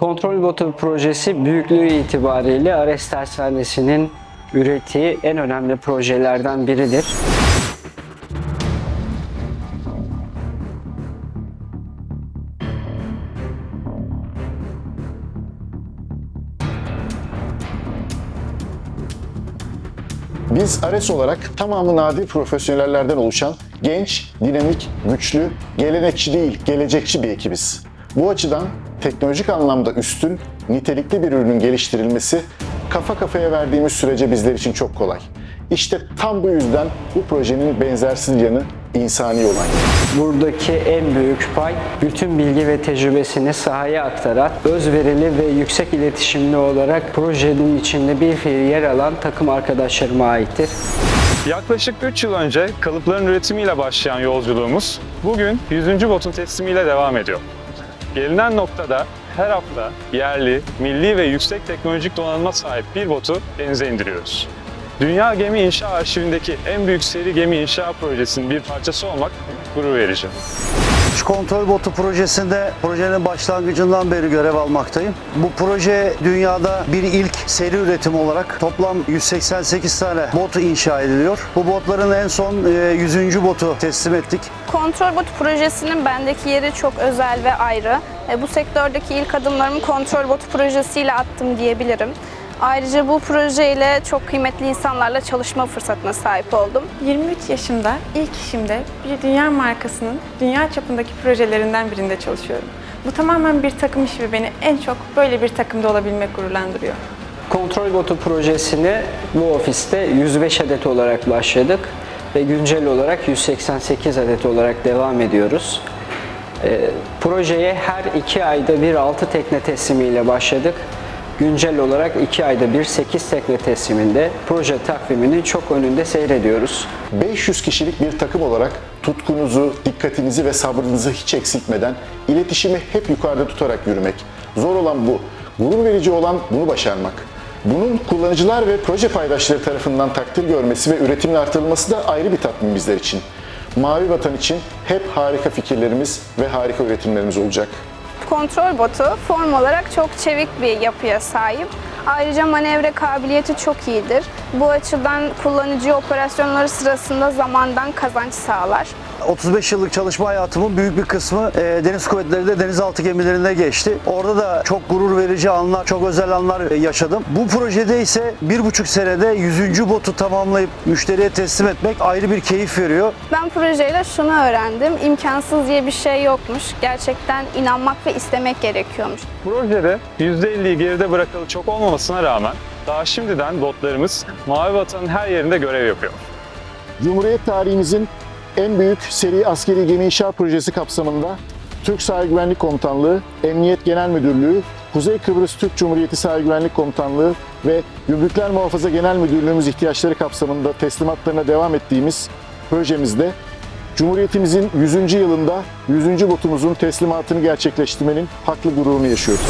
Kontrol botu projesi büyüklüğü itibariyle Ares Tersanesi'nin ürettiği en önemli projelerden biridir. Biz Ares olarak tamamı nadir profesyonellerden oluşan genç, dinamik, güçlü, gelenekçi değil, gelecekçi bir ekibiz. Bu açıdan teknolojik anlamda üstün, nitelikli bir ürünün geliştirilmesi kafa kafaya verdiğimiz sürece bizler için çok kolay. İşte tam bu yüzden bu projenin benzersiz yanı insani olan. Buradaki en büyük pay bütün bilgi ve tecrübesini sahaya aktaran, özverili ve yüksek iletişimli olarak projenin içinde bir fiil yer alan takım arkadaşlarıma aittir. Yaklaşık 3 yıl önce kalıpların üretimiyle başlayan yolculuğumuz bugün 100. botun teslimiyle devam ediyor. Gelinen noktada her hafta yerli, milli ve yüksek teknolojik donanıma sahip bir botu denize indiriyoruz. Dünya Gemi İnşa Arşivindeki en büyük seri gemi inşa projesinin bir parçası olmak gurur verici. Şu kontrol botu projesinde projenin başlangıcından beri görev almaktayım. Bu proje dünyada bir ilk seri üretim olarak toplam 188 tane bot inşa ediliyor. Bu botların en son e, 100. botu teslim ettik. Kontrol bot projesinin bendeki yeri çok özel ve ayrı. E, Bu sektördeki ilk adımlarımı kontrol bot projesiyle attım diyebilirim. Ayrıca bu projeyle çok kıymetli insanlarla çalışma fırsatına sahip oldum. 23 yaşımda ilk işimde bir dünya markasının dünya çapındaki projelerinden birinde çalışıyorum. Bu tamamen bir takım işi ve beni en çok böyle bir takımda olabilmek gururlandırıyor. Kontrol botu projesini bu ofiste 105 adet olarak başladık ve güncel olarak 188 adet olarak devam ediyoruz. Ee, projeye her iki ayda bir 6 tekne teslimiyle başladık. Güncel olarak 2 ayda bir 8 tekne tesliminde proje takviminin çok önünde seyrediyoruz. 500 kişilik bir takım olarak tutkunuzu, dikkatinizi ve sabrınızı hiç eksiltmeden iletişimi hep yukarıda tutarak yürümek. Zor olan bu. Gurur verici olan bunu başarmak. Bunun kullanıcılar ve proje paydaşları tarafından takdir görmesi ve üretimin artırılması da ayrı bir tatmin bizler için. Mavi Vatan için hep harika fikirlerimiz ve harika üretimlerimiz olacak. Kontrol botu form olarak çok çevik bir yapıya sahip. Ayrıca manevra kabiliyeti çok iyidir. Bu açıdan kullanıcı operasyonları sırasında zamandan kazanç sağlar. 35 yıllık çalışma hayatımın büyük bir kısmı e, deniz kuvvetleri de denizaltı gemilerinde geçti. Orada da çok gurur verici anlar, çok özel anlar e, yaşadım. Bu projede ise bir buçuk senede 100. botu tamamlayıp müşteriye teslim etmek ayrı bir keyif veriyor. Ben projeyle şunu öğrendim. İmkansız diye bir şey yokmuş. Gerçekten inanmak ve istemek gerekiyormuş. Projede %50'yi geride bırakalı çok olmamasına rağmen daha şimdiden botlarımız Mavi Vatan'ın her yerinde görev yapıyor. Cumhuriyet tarihimizin en büyük seri askeri gemi inşa projesi kapsamında Türk Sahil Güvenlik Komutanlığı, Emniyet Genel Müdürlüğü, Kuzey Kıbrıs Türk Cumhuriyeti Sahil Güvenlik Komutanlığı ve Gümrükler Muhafaza Genel Müdürlüğümüz ihtiyaçları kapsamında teslimatlarına devam ettiğimiz projemizde Cumhuriyetimizin 100. yılında 100. botumuzun teslimatını gerçekleştirmenin haklı gururunu yaşıyoruz.